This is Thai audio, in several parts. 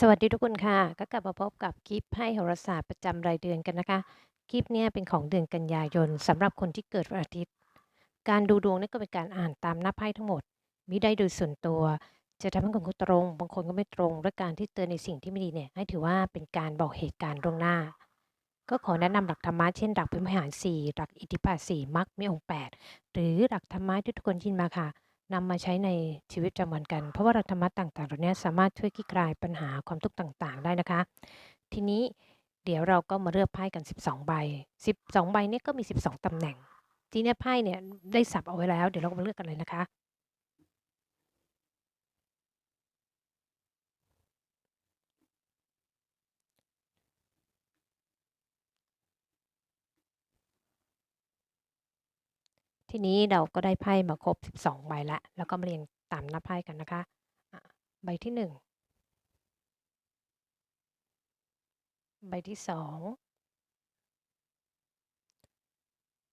สวัสดีทุกคนค่ะ ก็กลับมาพบกับคลิปให้โหราศาสตร์ประจำรายเดือนกันนะคะ คลิปนี้เป็นของเดือนกันยายนสำหรับคนที่เกิดวันอาทิตย์ การดูดวงนี่ก็เป็นการอ่านตามหน้าไพ่ทั้งหมดมิได้โดยส่วนตัว จะทำให้คนตรง บางคนก็ไม่ตรงด้วยการที่เตือนในสิ่งที่ไม่ดีเนี่ยให้ถือว่าเป็นการบอกเหตุการณ์ล่วงหน้า ก็ขอแนะนำหลักธรรมะเช่นหลักพิมหารสี่หลักอิทธิบาทสี่มรรคมีองค์แปดหรือหลักธรรมะที่ทุกคนยินมาค่ะ นำมาใช้ในชีวิตประจำวันกัน เพราะว่าธรรมะต่างๆเหล่านี้สามารถช่วยคลี่คลายปัญหาความทุกข์ต่างๆ ได้นะคะ ทีนี้เดี๋ยวเราก็มาเลือกไพ่กัน 12 ใบ 12 ใบนี้ก็มี 12 ตำแหน่ง ทีนี้ไพ่เนี่ยได้สับเอาไว้แล้ว เดี๋ยวเราก็มาเลือกกันเลยนะคะ ทีนี้เราก็ได้ไพ่มาครบ 12 ใบแล้วแล้วก็มาเรียงตามหน้าไพ่กันนะคะอะใบที่ 1 ใบที่ 2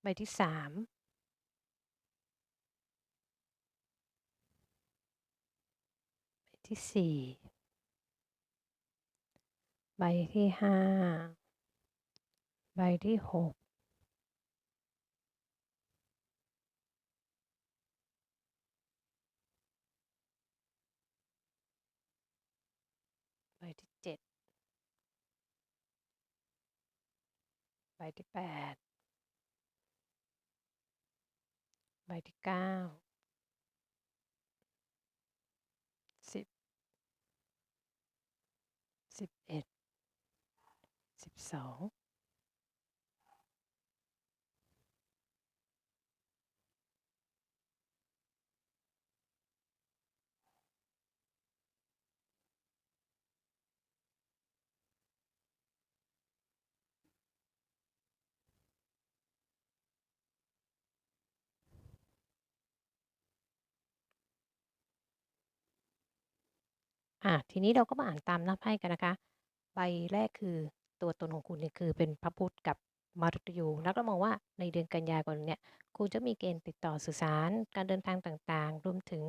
ใบที่ 3 ใบที่ 4 ใบที่ 5 ใบที่ 6 ใบที่ 7 ใบที่8ใบที่9 10 11 12อ่ อะทีนี้เราก็มาอ่านตามหน้าไพ่กันนะคะ ใบแรกคือตัวตนของคุณเนี่ยคือเป็นพระพุธกับมฤตยู แล้วก็มองว่าในเดือนกันยายนเนี่ย คุณจะมีเกณฑ์ติดต่อสื่อสาร การเดินทางต่างๆ รวมถึง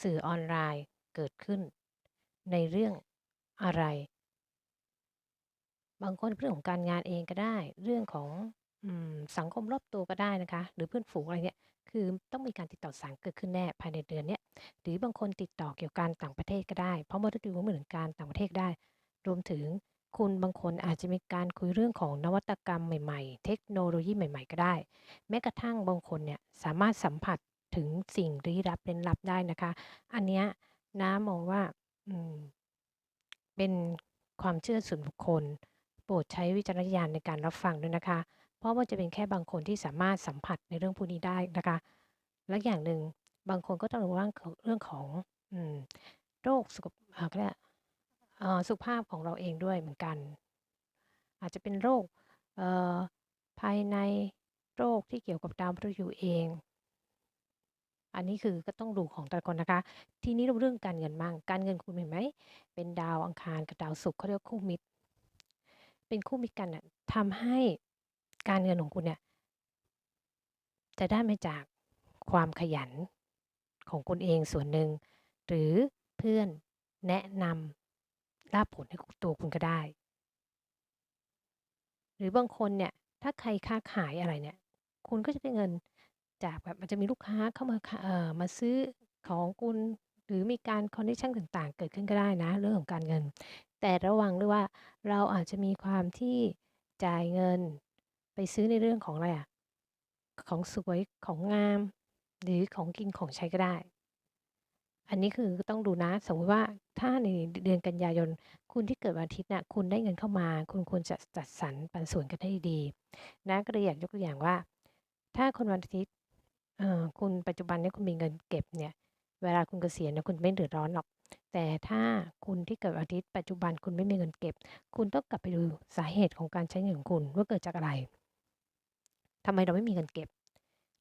สื่อออนไลน์เกิดขึ้น ในเรื่องอะไร บางคนเรื่องของการงานเองก็ได้ เรื่องของอสังคมรอบตัวก็ได้นะคะ หรือเพื่อนฝูงอะไรเนี่ย คือต้องมีการติดต่อสารเกิดขึ้นแน่ภายในเดือนเนี้ย หรือบางคนติดต่อเกี่ยวกับการต่างประเทศก็ได้ เพราะมฤตยูเหมือนการต่างประเทศได้ รวมถึงคุณบางคนอาจจะมีการคุยเรื่องของนวัตกรรมใหม่ๆ เทคโนโลยีใหม่ ๆ ก็ได้ แม้กระทั่งบางคนเนี่ยสามารถสัมผัสถึงสิ่งลี้ลับเร้นลับได้นะคะ อันเนี้ยน้ามองว่าอืม เป็นความเชื่อส่วนบุคคล โปรดใช้วิจารณญาณในการรับฟังด้วยนะคะ เพราะว่าจะเป็นแค่บางคนที่สามารถสัมผัสในเรื่องพวกนี้ได้นะคะและอย่างหนึ่งบางคนก็ต้องระวังเรื่องของอโรคสุขภาพก็ได้สุขภาพของเราเองด้วยเหมือนกัน อาจจะเป็นโรคภายในโรคที่เกี่ยวกับดาวพฤหัสเอง อันนี้คือก็ต้องดูของแต่ละคนนะคะ ทีนี้เราเรื่องการเงินบ้างการเงินคุณเห็นไหม เป็นดาวอังคารกับดาวศุกร์เขาเรียกคู่มิตร เป็นคู่มิตรกันน่ะทำให้ การเงินของคุณเนี่ย จะได้มาจากความขยันของคุณเองส่วนหนึ่ง หรือเพื่อนแนะนำรับผลให้ตัวคุณก็ได้ หรือบางคนเนี่ย ถ้าใครค้าขายอะไรเนี่ย คุณก็จะได้เงินจากแบบมันจะมีลูกค้าเข้ามาเอ่อมาซื้อของคุณหรือมีการคอนเนคชั่นต่างๆ เกิดขึ้นก็ได้นะ เรื่องของการเงิน แต่ระวังด้วยว่าเราอาจจะมีความที่จ่ายเงิน ไปซื้อในเรื่องของอะไรอะของสวยของงาม หรือของกินของใช้ก็ได้ อันนี้คือต้องดูนะ สมมติว่าถ้าในเดือนกันยายน คุณที่เกิดวันอาทิตย์น่ะคุณได้เงินเข้ามา คุณควรจะจัดสรรปันส่วนกันให้ดีๆนะก็เลยอยากยกตัวอย่างว่า ถ้าคนวันอาทิตย์คุณปัจจุบันนี้คุณมีเงินเก็บเนี่ย เวลาคุณเกษียณเนี่ยคุณไม่เดือดร้อนหรอก แต่ถ้าคุณที่เกิดวันอาทิตย์ปัจจุบันคุณไม่มีเงินเก็บ คุณต้องกลับไปดูสาเหตุของการใช้เงินของคุณว่าเกิดจากอะไร ทำไมเราไม่มีเงินเก็บ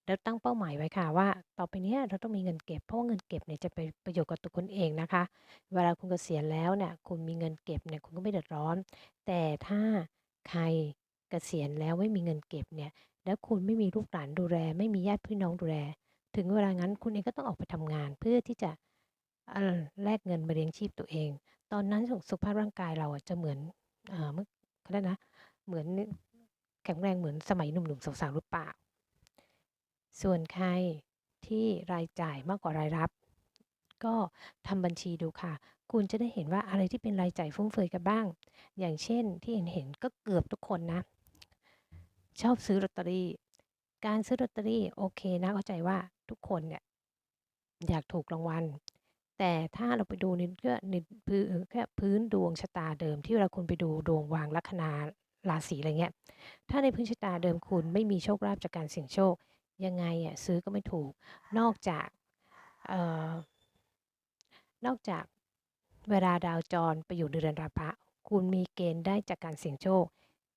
แล้วตั้งเป้าหมายไว้ค่ะว่า ต่อไปนี้เราต้องมีเงินเก็บ เพราะว่าเงินเก็บเนี่ยจะเป็นประโยชน์กับตัวคุณเองนะคะ เวลาคุณเกษียณแล้วเนี่ยคุณมีเงินเก็บเนี่ยคุณก็ไม่เดือดร้อน แต่ถ้าใครเกษียณแล้วไม่มีเงินเก็บเนี่ย แล้วคุณไม่มีลูกหลานดูแล ไม่มีญาติพี่น้องดูแล ถึงเวลางั้นคุณเองก็ต้องออกไปทำงานเพื่อที่จะแลกเงินมาเลี้ยงชีพตัวเอง ตอนนั้นสุขภาพร่างกายเราจะเหมือนอ่าเมื่อเขาเรียกนะ เหมือน แข็งแรงเหมือนสมัยหนุ่มๆสาวๆหรือเปล่า?ส่วนใครที่รายจ่ายมากกว่ารายรับ ก็ทำบัญชีดูค่ะ คุณจะได้เห็นว่าอะไรที่เป็นรายจ่ายฟุ่มเฟือยกันบ้าง อย่างเช่นที่เห็นๆก็เกือบทุกคนนะ ชอบซื้อลอตเตอรี่ การซื้อลอตเตอรี่โอเคนะเข้าใจว่าทุกคนเนี่ยอยากถูกรางวัล แต่ถ้าเราไปดูในเพื่อในพื้นดวงชะตาเดิมที่เวลาคุณไปดูดวงวางลัคนา ราศีอะไรเงี้ย ถ้าในพื้นชะตาเดิมคุณไม่มีโชคลาภจากการเสี่ยงโชค ยังไงอะซื้อก็ไม่ถูก นอกจากเอ่อนอกจากเวลาดาวจรไปอยู่ในเรือนราพะคุณมีเกณฑ์ได้จากการเสี่ยงโชค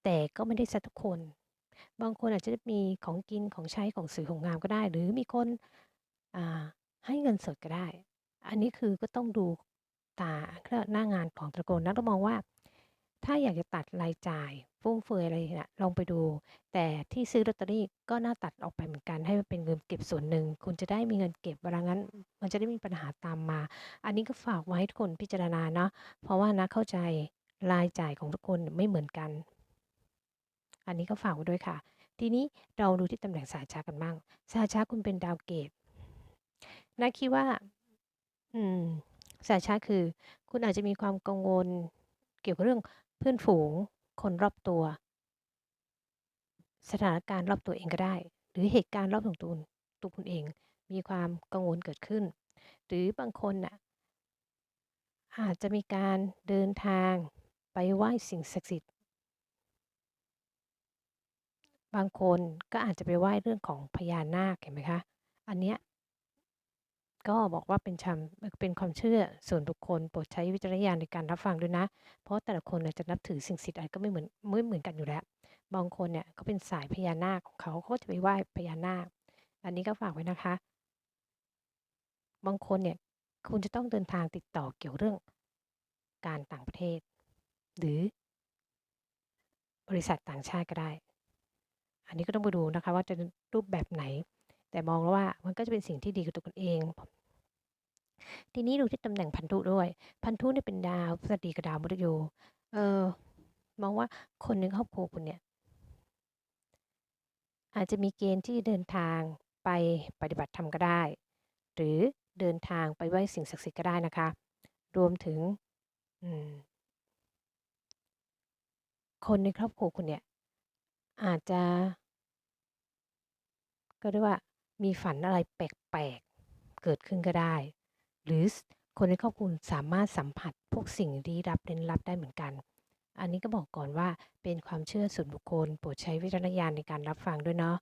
แต่ก็ไม่ได้สียทุกคน บางคนอาจจะมีของกินของใช้ของสวยของงามก็ได้ หรือมีคนให้เงินสดก็ได้ อันนี้คือก็ต้องดูตาเขาเรียกหน้างานของต่ละคนนะต้องมองว่า ถ้าอยากจะตัดรายจ่ายฟุ่มเฟือยอะไรเนี่ยลองไปดู แต่ที่ซื้อลอตเตอรี่ก็น่าตัดออกไปเหมือนกัน ให้มันเป็นเงินเก็บส่วนหนึ่ง คุณจะได้มีเงินเก็บเวลางั้น มันจะได้ไม่มีปัญหาตามมา อันนี้ก็ฝากไว้ให้ทุกคนพิจารณาเนาะเพราะว่านะเข้าใจรายจ่ายของทุกคนไม่เหมือนกัน อันนี้ก็ฝากไว้ด้วยค่ะ ทีนี้เราดูที่ตำแหน่งสายชากันบ้างสายชาคุณเป็นดาวเกตนะคิดว่า อืมสายชาคือ คุณอาจจะมีความกังวลเกี่ยวกับเรื่อง พื่อนฝูง คนรอบตัว สถานการณ์รอบตัวเองก็ได้ หรือเหตุการณ์รอบของตูนตัวคุณเอง มีความกังวลเกิดขึ้น หรือบางคนน่ะอาจจะมีการเดินทางไปไหว้สิ่งศักดิ์สิทธิ์ บางคนก็อาจจะไปไหว้เรื่องของพญานาคเห็นไหมคะ อันเนี้ย ก็บอกว่าเป็นชำเป็นความเชื่อส่วนบุคคลโปรดใช้วิจารณญาณในการรับฟังด้วยนะ เพราะแต่ละคนน่ะจะนับถือสิ่งศักดิ์สิทธิ์อะไรก็ไม่เหมือนไม่เหมือนกันอยู่แล้ว บางคนเนี่ยเขาเป็นสายพญานาคของเขาเขาจะไปไหว้พญานาค อันนี้ก็ฝากไว้นะคะ บางคนเนี่ยคุณจะต้องเดินทางติดต่อเกี่ยวเรื่องการต่างประเทศ หรือบริษัทต่างชาติก็ได้ อันนี้ก็ต้องไปดูนะคะว่าจะรูปแบบไหน แต่มองแล้วว่ามันก็จะเป็นสิ่งที่ดีกับตัวคุณเอง ทีนี้ดูที่ตำแหน่งพันธุด้วย พันธุเนี่ยเป็นดาวพฤหัสบดีกับดาวมฤตยูเออมองว่าคนในครอบครัวคุณเนี่ย อาจจะมีเกณฑ์ที่เดินทางไปปฏิบัติธรรมก็ได้ หรือเดินทางไปไหว้สิ่งศักดิ์สิทธิ์ก็ได้นะคะ รวมถึงคนในครอบครัวคุณเนี่ย อาจจะ ก็เรียกว่า มีฝันอะไรแปลกๆ เกิดขึ้นก็ได้ หรือคนในครอบครัวสามารถสัมผัสพวกสิ่งลี้ลับลึกลับได้เหมือนกัน อันนี้ก็บอกก่อนว่าเป็นความเชื่อส่วนบุคคล โปรดใช้วิจารณญาณในการรับฟังด้วยเนาะ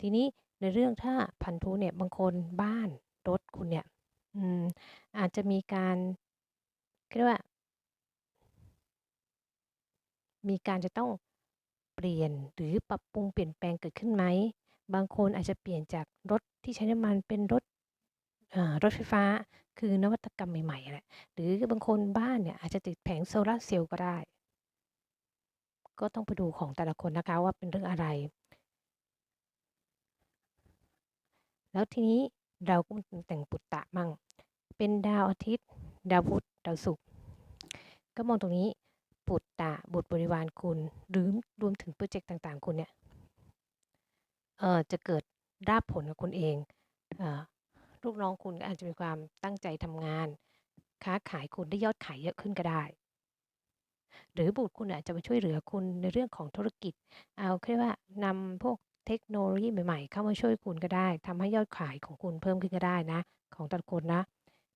ทีนี้ในเรื่องถ้าพันธุเนี่ยบางคนบ้านรถคุณเนี่ยอืมอาจจะมีการเรียกว่า มีการจะต้องเปลี่ยนหรือปรับปรุงเปลี่ยนแปลงเกิดขึ้นไหม บางคนอาจจะเปลี่ยนจากรถที่ใช้น้ำมันเป็นรถรถไฟฟ้าคือนวัตกรรมใหม่ๆแหละหรือบางคนบ้านเนี่ยอาจจะติดแผงโซลาร์เซลล์ก็ได้ ก็ต้องไปดูของแต่ละคนนะคะว่าเป็นเรื่องอะไร แล้วทีนี้เราก็แต่งปุตตะมั่ง เป็นดาวอาทิตย์ ดาวพุธดาวศุกร์ก็มองตรงนี้ปุตตะบุตรบริวารคุณหรือรวมถึงพรเจกต์ต่างๆ คุณเนี่ย เอ่อ จะเกิดราภผลกับคุณเอง อ่า ลูกน้องคุณก็อาจจะมีความตั้งใจทำงาน ค้าขายคุณได้ยอดขายเยอะขึ้นก็ได้ หรือบุตรคุณอาจจะมาช่วยเหลือคุณในเรื่องของธุรกิจ เอาเรียกว่านำพวกเทคโนโลยีใหม่ ๆ เข้ามาช่วยคุณก็ได้ ทำให้ยอดขายของคุณเพิ่มขึ้นก็ได้นะ ของแต่ละคนนะ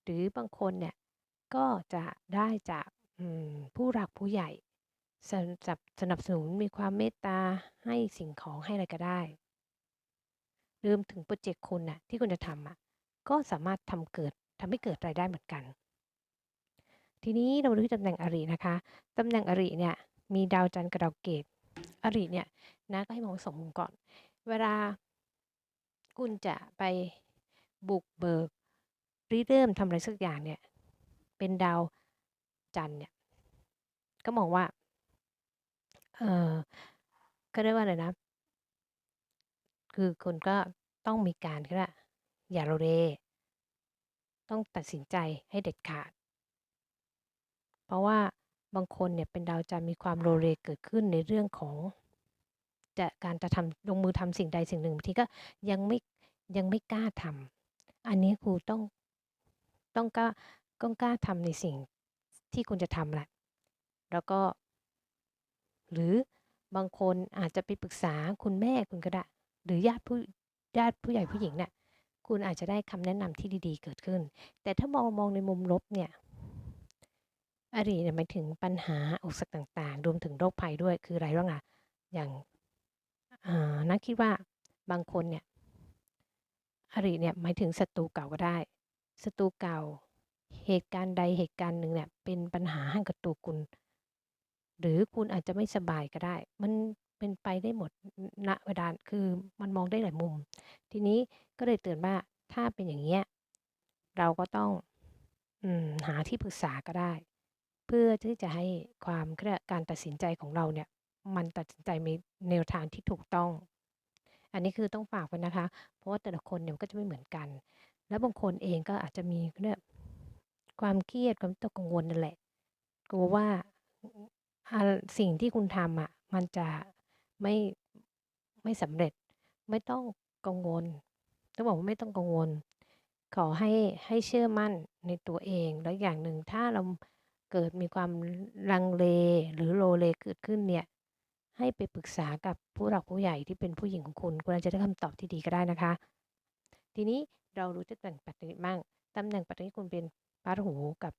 หรือบางคนเนี่ย ก็จะได้จาก อืม ผู้หลักผู้ใหญ่สจับ สนับสนุน มีความเมตตา ให้สิ่งของ ให้อะไรก็ได้ รวมถึงพรเจกต์คุณน่ะที่คุณจะทำอะก็สามารถทำเกิดทำให้เกิดรายได้เหมือนกัน ทีนี้เรามาดูที่ตำแหน่งอรินะคะตำแหน่งอริเนี่ยมีดาวจันทร์กับดาวเกตอริเนี่ยนะก็ให้มอง2มุมก่อน เวลาคุณจะไปบุกเบิกริเริ่มทำอะไรสักอย่างเนี่ยเป็นดาวจันทร์เนี่ยก็มองว่าเออเขาเรียกว่าอะไรนะ คือคุณก็ต้องมีการเขาเรียกว่าอย่าโลเลต้องตัดสินใจให้เด็ดขาด เพราะว่าบางคนเนี่ยเป็นดาวจันทร์มีความโลเลเกิดขึ้นในเรื่องของ จะการจะทำลงมือทำสิ่งใดสิ่งหนึ่งบางทีก็ยังไม่ยังไม่กล้าทำอันนี้ครูต้องต้องกล้าต้องกล้าทำในสิ่งที่คุณจะทำแหละแล้วก็ หรือบางคนอาจจะไปปรึกษาคุณแม่คุณก็ได้ หรือญาติผู้ญาติผู้ใหญ่ผู้หญิงเนี่ยคุณอาจจะได้คำแนะนำที่ดีๆ เกิดขึ้น แต่ถ้ามองมองในมุมลบเนี่ยอดีตเนี่ยหมายถึงปัญหาอุปสรรคต่างๆ รวมถึงโรคภัยด้วยคืออะไรบ้างอะอย่างนักคิดว่าบางคนเนี่ยอริเนี่ยหมายถึงศัตรูเก่าก็ได้ศัตรูเก่า เหตุการณ์ใดเหตุการณ์หนึ่งเนี่ยเป็นปัญหาให้กับตัวคุณ หรือคุณอาจจะไม่สบายก็ได้ มัน เป็นไปได้หมดณเวลาคือมันมองได้หลายมุม ทีนี้ก็เลยเตือนว่าถ้าเป็นอย่างเงี้ยเราก็ต้องอหาที่ปรึกษาก็ได้ เพื่อที่จะให้ความการตัดสินใจของเราเนี่ย มันตัดสินใจในแนวทางที่ถูกต้อง อันนี้คือต้องฝากไว้นะคะ เพราะว่าแต่ละคนเนี่ยก็จะไม่เหมือนกัน แล้วบางคนเองก็อาจจะมีเนี่ยความเครียดความตกกังวลนั่นแหละกลัวว่าสิ่งที่คุณทำอะ มันจะ ไม่ ไม่สำเร็จ ไม่ต้องกังวล ต้องบอกว่าไม่ต้องกังวล ขอให้ ให้เชื่อมั่นในตัวเอง แล้วอย่างหนึ่งถ้าเราเกิดมีความลังเล หรือโลเลเกิดขึ้นเนี่ย ให้ไปปรึกษากับผู้หลักผู้ใหญ่ที่เป็นผู้หญิงของคุณ คุณอาจจะได้คำตอบที่ดีก็ได้นะคะ ทีนี้เรารู้ตำแหน่งปัตตานีมั่งตำแหน่งปัตตานีคุณเป็นพาหูกับ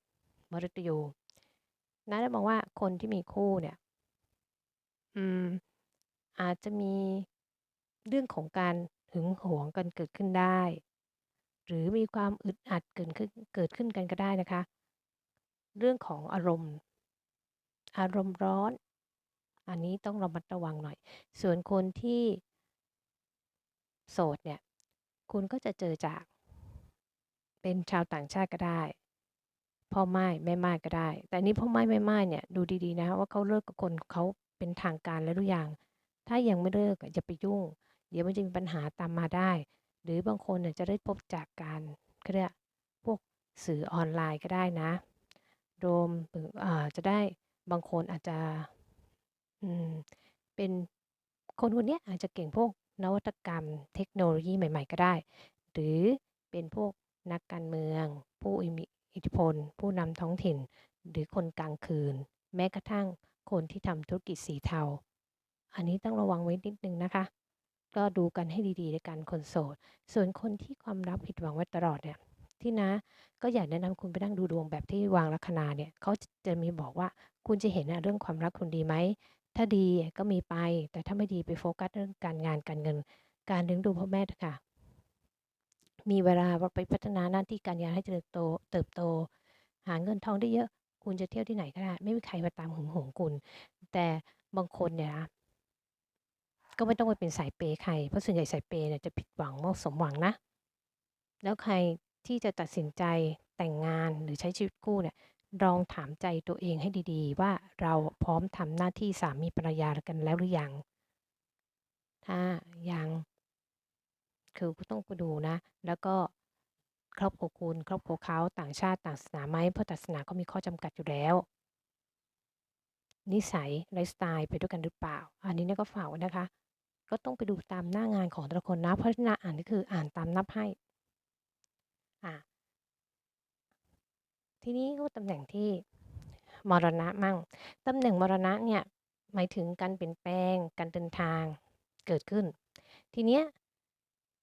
มฤตยูนะได้บอกว่าคนที่มีคู่เนี่ย อืม อาจจะมีเรื่องของการหึงหวงกันเกิดขึ้นได้ หรือมีความอึดอัดเกิดขึ้นเกิดขึ้นกันก็ได้นะคะ เรื่องของอารมณ์ อารมณ์ร้อน อันนี้ต้องระมัดระวังหน่อย ส่วนคนที่ โสดเนี่ย คุณก็จะเจอจาก เป็นชาวต่างชาติก็ได้พ่อไม้แม่ไม้ก็ได้ แต่นี้พ่อไม้แม่ไม้เนี่ยดูดีๆนะว่าเขาเลิกกับคนเขาเป็นทางการแล้วหรือยัง ถ้ายังไม่เลิกอย่าไปยุ่ง เดี๋ยวมันจะมีปัญหาตามมาได้ หรือบางคนจะได้พบจากการเรียกพวกสื่อออนไลน์ก็ได้นะรวมจะได้บางคนอาจจะเป็นคนคนนี้อาจจะเก่งพวกนวัตกรรมเทคโนโลยีใหม่ ๆ ก็ได้ หรือเป็นพวกนักการเมือง ผู้มีอิทธิพล ผู้นำท้องถิ่น หรือคนกลางคืน แม้กระทั่งคนที่ทำธุรกิจสีเทา อันนี้ต้องระวังไว้นิดนึงนะคะ ก็ดูกันให้ดีๆในการคนโสด ส่วนคนที่ความรักผิดหวังไว้ตลอดเนี่ยที่นะก็อยากแนะนำคุณไปนั่งดูดวงแบบที่วางลัคนาเนี่ยเขาจะมีบอกว่าคุณจะเห็นเรื่องความรักคุณดีไหมถ้าดีก็มีไป แต่ถ้าไม่ดีไปโฟกัสเรื่องการงานการเงิน การเลี้ยงดูพ่อแม่ค่ะ มีเวลาไปพัฒนาหน้าที่การงานให้เติบโต เติบโต หาเงินทองได้เยอะ คุณจะเที่ยวที่ไหนก็ได้ ไม่มีใครมาตามหึงหวงคุณ แต่บางคนเนี่ย ก็ไม่ต้องไปเป็นสายเปย์ใคร เพราะส่วนใหญ่สายเปย์เนี่ยจะผิดหวังไม่สมหวังนะ แล้วใครที่จะตัดสินใจแต่งงานหรือใช้ชีวิตคู่เนี่ยลองถามใจตัวเองให้ดีๆ ว่าเราพร้อมทำหน้าที่สามีภรรยากันแล้วหรือยัง ถ้ายังคือต้องไปดูนะ แล้วก็ครอบครัวคุณครอบครัวเขาต่างชาติต่างศาสนาไหมเพราะศาสนาก็มีข้อจำกัดอยู่แล้ว นิสัยไลฟ์สไตล์ไปด้วยกันหรือเปล่า อันนี้เนี่ยก็ฝากนะคะ ก็ต้องไปดูตามหน้างานของแต่ละคนนะ เพราะหน้าอ่านก็คืออ่านตามนับให้อ่าทีนี้ก็ตำแหน่งที่มรณะมั่ง ตำแหน่งมรณะเนี่ยหมายถึงการเปลี่ยนแปลง การเดินทางเกิดขึ้น ทีเนี้ย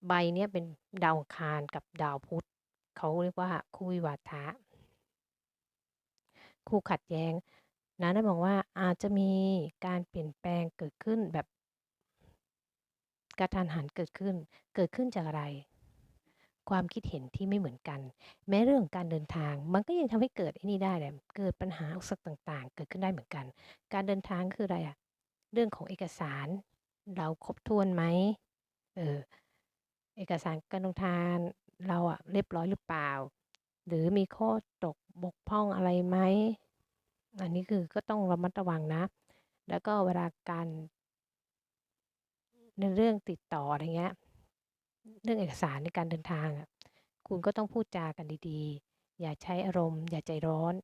ใบเนี้ยเป็นดาวคารกับดาวพุธเขาเรียกว่าคู่วิวาทะ คู่ขัดแย้งนะได้บอกว่าอาจจะมีการเปลี่ยนแปลงเกิดขึ้นแบบ กระทันหันเกิดขึ้น เกิดขึ้นจากอะไร ความคิดเห็นที่ไม่เหมือนกัน แม้เรื่องการเดินทาง มันก็ยังทำให้เกิดไอ้นี่ได้เลยเกิดปัญหาอุปสรรคต่างๆ เกิดขึ้นได้เหมือนกัน การเดินทางคืออะไรอะเรื่องของเอกสาร เราครบถ้วนไหมเออเอกสารการเดินทางเราอะเรียบร้อยหรือเปล่า หรือมีข้อตกบกพร่องอะไรไหมอันนี้คือก็ต้องระมัดระวังนะ แล้วก็เวลาการ ในเรื่องติดต่ออะไรเงี้ย เรื่องเอกสารในการเดินทางอะคุณก็ต้องพูดจากันดีๆ อย่าใช้อารมณ์ อย่าใจร้อน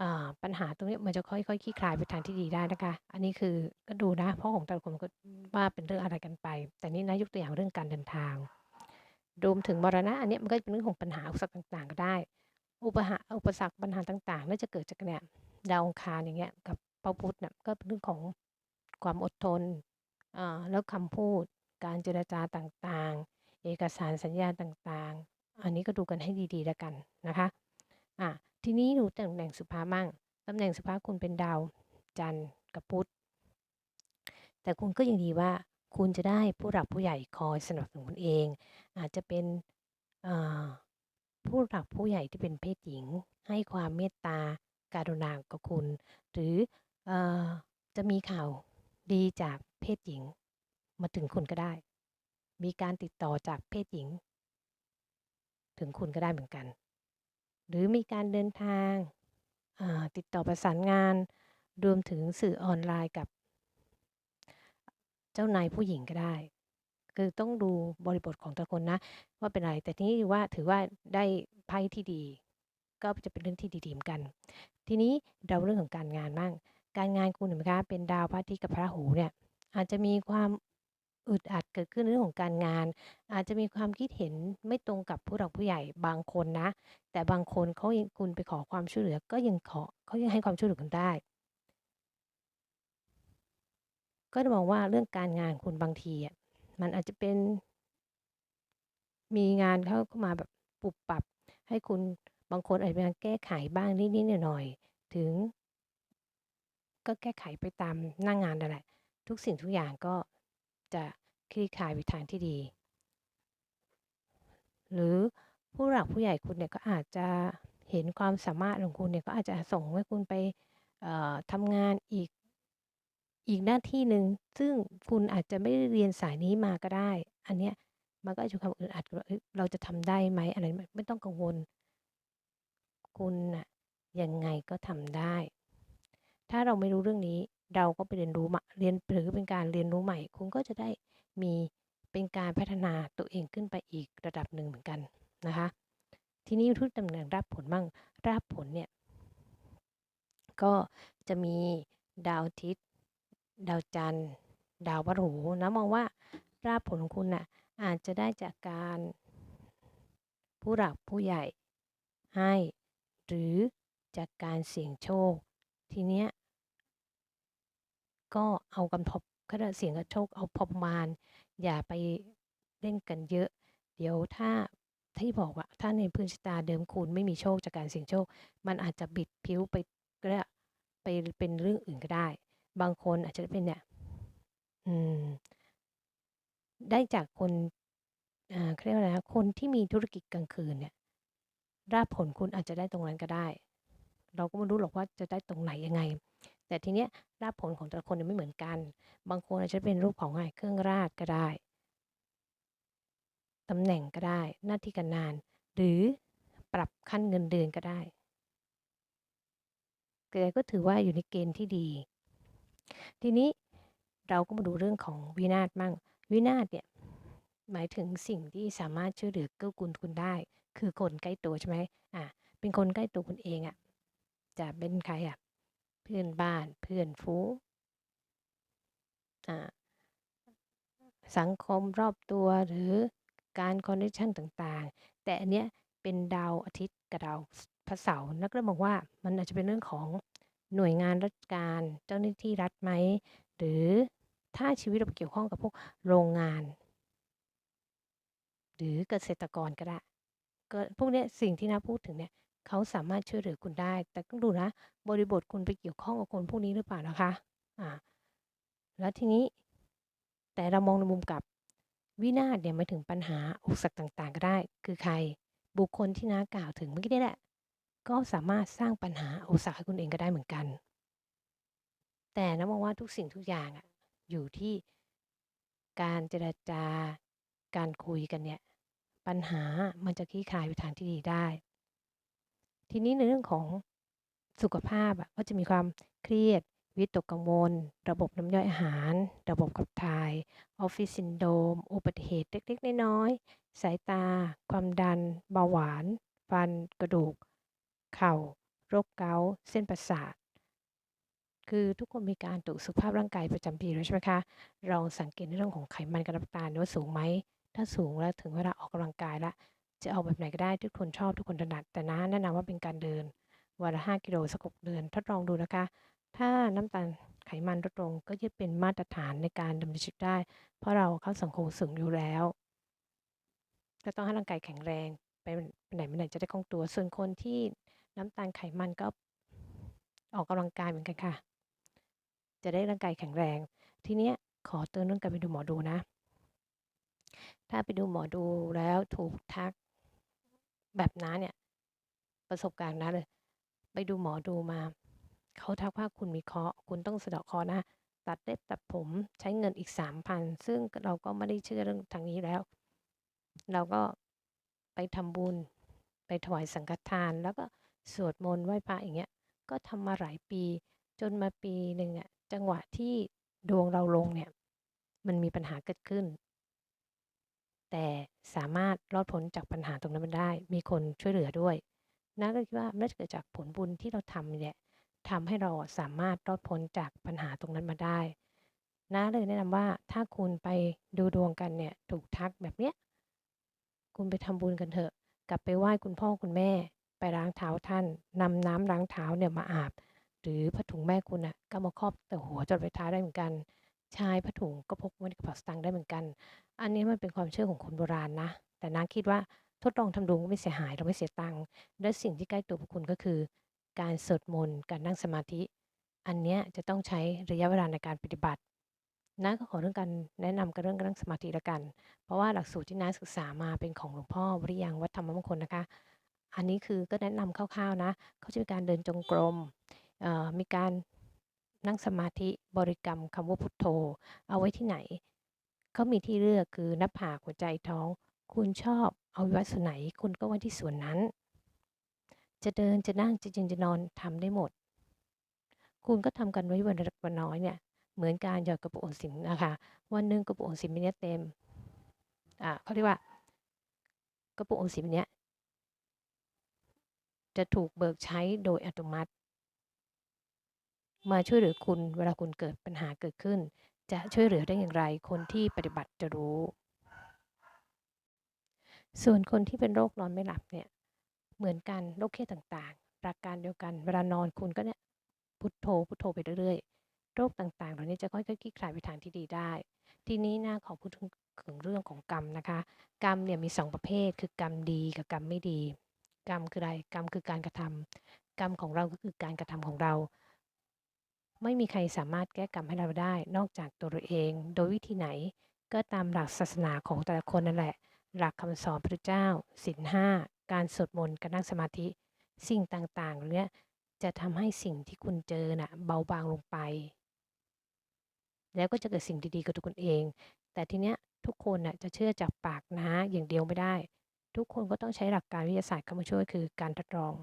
อ่าปัญหาตรงนี้มันจะค่อยๆคลี่คลายไปทางที่ดีได้นะคะ อันนี้คือก็ดูนะ เพราะของแต่ละคนก็ว่าเป็นเรื่องอะไรกันไป แต่นี่นะยกตัวอย่างเรื่องการเดินทางรวมถึงมรณะ อันนี้มันก็เป็นเรื่องของปัญหาอุปสรรคต่างๆ ก็ได้ อุปหาอุปสรรคปัญหาต่างๆ น่าจะเกิดจากเนี่ยดาวองคารอย่างเงี้ยกับพระพุธเนี่ยก็เป็นเรื่องของความอดทน แล้วคำพูดการเจรจาต่างๆ เอกสารสัญญาต่างๆ อันนี้ก็ดูกันให้ดีๆแล้วกันนะคะอะทีนี้ดูตำแหน่งสุภามั่งตำแหน่งสุภาคุณเป็นดาวจันทร์กับพุธแต่คุณก็ยังดีว่าคุณจะได้ผู้หลักผู้ใหญ่คอยสนับสนุนคุณเอง อาจจะเป็นอ่าผู้หลักผู้ใหญ่ที่เป็นเพศหญิง ให้ความเมตตาการุณากับคุณ หรือเออจะมีข่าวดีจาก เพศหญิง มาถึงคุณก็ได้ มีการติดต่อจากเพศหญิง ถึงคุณก็ได้เหมือนกัน หรือมีการเดินทางาติดต่อประสานงาน รวมถึงสื่อออนไลน์กับ เจ้านายผู้หญิงก็ได้ คือต้องดูบริบทของแต่ละคนนะ ว่าเป็นอะไร แต่ทีนี้ว่าถือว่าได้ไพ่ที่ดี ก็จะเป็นเรื่องที่ดีๆเหมือนกัน ทีนี้เราเรื่องของการงานบ้างการงานคุณเห็นไหมคะเป็นดาวพระอาทิตย์กับพระหูเนี่ย อาจจะมีความอึดอัดเกิดขึ้นเรื่องของการงาน อาจจะมีความคิดเห็นไม่ตรงกับผู้หลักผู้ใหญ่บางคนนะ แต่บางคนเขายังคุณไปขอความช่วยเหลือก็ยังขอเขายังให้ความช่วยเหลือคุณได้ ก็จะมองว่าเรื่องการงานคุณบางทีอะมันอาจจะเป็น มีงานเข้าเข้ามาแบบปรับปรับ ให้คุณบางคนอาจจะมีการแก้ไขบ้างนิดๆหน่อยๆถึง ก็แก้ไขไปตามหน้างงานนั่นแหละ ทุกสิ่งทุกอย่างก็จะคลี่คลายไปทางที่ดี หรือผู้หลักผู้ใหญ่คุณเนี่ยก็อาจจะเห็นความสามารถของคุณเนี่ยก็อาจจะส่งให้คุณไปทำงานอีกอีกหน้าที่หนึ่งซึ่งคุณอาจจะไม่ได้เรียนสายนี้มาก็ได้ อันเนี้ยมันก็อาจจะความอึดอัดว่าเฮ้ยเราจะทำได้ไหมอะไรไม่ต้องกังวล คุณนะยังไงก็ทำได้ ถ้าเราไม่รู้เรื่องนี้ เราก็ไปเรียนรู้มาเรียนหรือเป็นการเรียนรู้ใหม่ คุณก็จะได้มีเป็นการพัฒนาตัวเองขึ้นไปอีกระดับหนึ่งเหมือนกันนะคะ ทีนี้ทุกตำแหน่งรับผลบ้างรับผลเนี่ยก็จะมีดาวอาทิตย์ดาวจันทร์ ดาวพฤหัสนะมองว่าราบผลของคุณน่ะอาจจะได้จากการผู้หลักผู้ใหญ่ให้ หรือจากการเสี่ยงโชค ทีเนี้ย ก็เอากันพอก็ได้เสียงกับโชคเอาพอประมาณ อย่าไปเล่นกันเยอะ เดี๋ยวถ้าที่บอกว่าถ้าในพื้นชะตาเดิมคุณไม่มีโชคจากการเสี่ยงโชค มันอาจจะบิดผิวไปก็ได้ไปเป็นเรื่องอื่นก็ได้ บางคนอาจจะเป็นเนี่ยอืม ได้จากคนอ่าเขาเรียกว่าอะไรนะคนที่มีธุรกิจกลางคืนเนี่ยราบผลคุณอาจจะได้ตรงนั้นก็ได้ เราก็ไม่รู้หรอกว่าจะได้ตรงไหนยังไง แต่ทีเนี้ยราบผลของแต่ละคนไม่เหมือนกัน บางคนอาจจะเป็นรูปของอะไรเครื่องราชก็ได้ตำแหน่งก็ได้ หน้าที่การงาน หรือปรับขั้นเงินเดือนก็ได้แต่ก็ถือว่าอยู่ในเกณฑ์ที่ดี ทีนี้เราก็มาดูเรื่องของวินาศมั่ง วินาศเนี่ยหมายถึงสิ่งที่สามารถช่วยเหลือเกื้อกูลคุณได้ คือคนใกล้ตัวใช่ไหมอะเป็นคนใกล้ตัวคุณเองอะ่ะจะเป็นใครอะ่ะ พื่อนบ้านเพื่อนฟูอ่าสังคมรอบตัวหรือการคอนเนคชั่นต่างๆ แต่อันเนี้ยเป็นดาวอาทิตย์กับดาวพระเสาร์นักเรียนบอกว่ามันอาจจะเป็นเรื่องของหน่วยงานราชการเจ้าหน้าที่รัฐไหม หรือถ้าชีวิตเราเกี่ยวข้องกับพวกโรงงาน หรือเกษตรกรก็ได้ก็พวกเนี้ยสิ่งที่นาพูดถึงเนี่ย เขาสามารถช่วยเหลือคุณได้ แต่ต้องดูนะ บริบทคุณไปเกี่ยวข้องกับคนพวกนี้หรือเปล่านะคะอ่าแล้วทีนี้ แต่เรามองในมุมกลับ วินาศเนี่ยมาถึงปัญหาอุปสรรคต่างๆ ก็ได้ คือใครบุคคลที่น้ากล่าวถึงเมื่อกี้นี่แหละ ก็สามารถสร้างปัญหาอุปสรรคให้คุณเองก็ได้เหมือนกัน แต่นะมองว่าทุกสิ่งทุกอย่างอะอยู่ที่การเจรจาการคุยกันเนี่ย ปัญหามันจะคลี่คลายไปทางที่ดีได้ ทีนี้ในเรื่องของสุขภาพอะก็จะมีความเครียด วิตกกังวล ระบบน้ำย่อยอาหาร ระบบขับถ่ายออฟฟิศซินโดรมอุบัติเหตุเล็กๆ น้อยๆ สายตา ความดัน เบาหวาน ฟัน กระดูก เข่า โรคเกาต์เส้นประสาท คือทุกคนมีการตรวจสุขภาพร่างกายประจำปีแล้วใช่ไหมคะลองสังเกตในเรื่องของไขมันกับน้ำตาลว่าสูงไหมถ้าสูงแล้วถึงเวลาออกกำลังกายแล้ว จะเอาแบบไหนก็ได้ทุกคนชอบทุกคนถนัด แต่นะแนะนำว่าเป็นการเดินวันละ 5 กิโลสัก6เดือนทดลองดูนะคะ ถ้าน้ำตาลไขมันลดลงก็จะเป็นมาตรฐานในการดำเนินชีวิตได้ เพราะเราเข้าสังคมสูงอยู่แล้วก็ต้องให้ร่างกายแข็งแรงไปไหนมาไหนจะได้คล่องตัว ส่วนคนที่น้ำตาลไขมันก็ออกกำลังกายเหมือนกันค่ะ จะได้ร่างกายแข็งแรง ทีเนี้ยขอเตือนเรื่องการไปดูหมอดูนะ ถ้าไปดูหมอดูแล้วถูกทัก แบบน้าเนี่ย ประสบการณ์นะเลย ไปดูหมอดูมา เขาทักว่าคุณมีเคราะห์คุณต้องสะเดาะเคราะห์นะ ตัดเล็บตัดผมใช้เงินอีกสามพันซึ่งเราก็ไม่ได้เชื่อเรื่องทางนี้แล้ว เราก็ไปทำบุญ ไปถวายสังฆทาน แล้วก็สวดมนต์ไหว้พระอย่างเงี้ย ก็ทำมาหลายปี จนมาปีหนึ่งอะจังหวะที่ดวงเราลงเนี่ย มันมีปัญหาเกิดขึ้น แต่สามารถรอดพ้นจากปัญหาตรงนั้นมาได้ มีคนช่วยเหลือด้วยน่าก็คิดว่าน่าจะเกิดจากผลบุญที่เราทำเนี่ยทำให้เราสามารถรอดพ้นจากปัญหาตรงนั้นมาได้น้าเลยแนะนำว่าถ้าคุณไปดูดวงกันเนี่ยถูกทักแบบเนี้ยคุณไปทำบุญกันเถอะ กลับไปไหว้คุณพ่อคุณแม่ ไปล้างเท้าท่านนำน้ำล้างเท้าเนี่ยมาอาบ หรือผ้าถุงแม่คุณอะก็มาครอบแต่หัวจนไปท้าได้เหมือนกัน ชายผ้าถุงก็พกไว้ในกระเป๋าสตางค์ได้เหมือนกัน อันนี้มันเป็นความเชื่อของคนโบราณนะ แต่น้าคิดว่า ทดลองทำดูก็ไม่เสียหาย เราไม่เสียตังค์ และสิ่งที่ใกล้ตัวพวกคุณ ก็คือ การสวดมนต์ การนั่งสมาธิ อันเนี้ยจะต้องใช้ระยะเวลาในการปฏิบัติ น้าก็ขอเรื่องการ แนะนำกับเรื่องการนั่งสมาธิละกัน เพราะว่าหลักสูตรที่น้าศึกษามาเป็นของหลวงพ่อวริยังวัดธรรมมงคลนะคะ อันนี้คือก็แนะนำคร่าว ๆ นะ เขาจะมีการเดินจงกรมมีการ นั่งสมาธิบริกรรมคำว่าพุทโธ เอาไว้ที่ไหนเขามีที่เลือกคือหน้าผากหัวใจท้อง คุณชอบเอาไว้ส่วนไหน คุณก็ไว้ที่ส่วนนั้น จะเดินจะนั่งจะยืนจะนอนทำได้หมด คุณก็ทำกันไว้วันละวันน้อยเนี่ย เหมือนการหยอดกระปุกออมสินนะคะ วันหนึ่งกระปุกออมสินเนี้ยเต็มอ่าเขาเรียกว่ากระปุกออมสินเนี้ยจะถูกเบิกใช้โดยอัตโนมัติ มาช่วยเหลือคุณเวลาคุณเกิดปัญหาเกิดขึ้น จะช่วยเหลือได้อย่างไร คนที่ปฏิบัติจะรู้ ส่วนคนที่เป็นโรคนอนไม่หลับเนี่ยเหมือนกันโรคเครียดต่างๆหลักการเดียวกัน เวลานอนคุณก็เนี่ยพุทโธพุทโธไปเรื่อยๆโรคต่างๆเหล่านี้จะค่อยๆคลี่คลายไปทางที่ดีได้ ทีนี้นะขอพูดถึงเรื่องของกรรมนะคะ กรรมเนี่ยมี 2 ประเภท คือกรรมดีกับกรรมไม่ดี กรรมคืออะไรกรรมคือการกระทำกรรมของเราก็คือการกระทำของเรา ไม่มีใครสามารถแก้กรรมให้เราได้ นอกจากตัวเราเอง โดยวิธีไหนก็ตามหลักศาสนาของแต่ละคนนั่นแหละ หลักคำสอนพระเจ้าศีลห้าการสวดมนต์การนั่งสมาธิ สิ่งต่างๆเนี้ยจะทำให้สิ่งที่คุณเจอน่ะเบาบางลงไป แล้วก็จะเกิดสิ่งดีๆกับทุกคนเอง แต่ทีเนี้ยทุกคนน่ะจะเชื่อจากปากนะอย่างเดียวไม่ได้ ทุกคนก็ต้องใช้หลักการวิทยาศาสตร์เข้ามาช่วยคือการทดลอง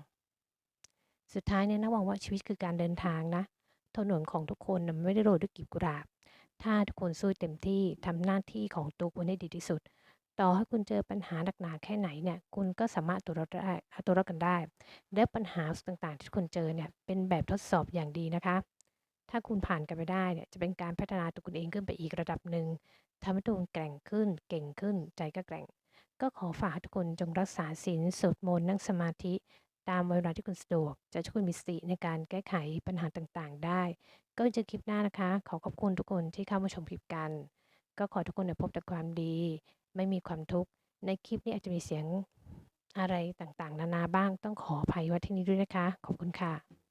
สุดท้ายเนี่ยนะหวังว่าชีวิตคือการเดินทางนะ ถนนของทุกคนไม่ได้โรยด้วยกีบกุหลาบ ถ้าทุกคนสู้เต็มที่ทำหน้าที่ของตัวคุณให้ดีที่สุด ต่อให้คุณเจอปัญหาหนักหนาแค่ไหนเนี่ย คุณก็สามารถตัวรอดได้ตัวรอดกันได้ และปัญหาต่างๆ ที่คุณเจอเนี่ย เป็นแบบทดสอบอย่างดีนะคะ ถ้าคุณผ่านกันไปได้เนี่ย จะเป็นการพัฒนาตัวคุณเองขึ้นไปอีกระดับหนึ่งทำให้ตัวคุณแกร่งขึ้น เก่งขึ้น ใจก็แกร่ง ก็ขอฝากทุกคนจงรักษาศีลสวดมนต์นั่งสมาธิ ตามเวลาที่คุณสะดวก จะช่วยมีสติในการแก้ไขปัญหาต่างๆ ได้ ก็จะคลิปหน้านะคะ ขอขอบคุณทุกคนที่เข้ามาชมคลิปกัน ก็ขอทุกคนพบแต่ความดี ไม่มีความทุกข์ ในคลิปนี้อาจจะมีเสียงอะไรต่างๆ นานาบ้าง ต้องขออภัยไว้ที่นี้ด้วยนะคะ ขอบคุณค่ะ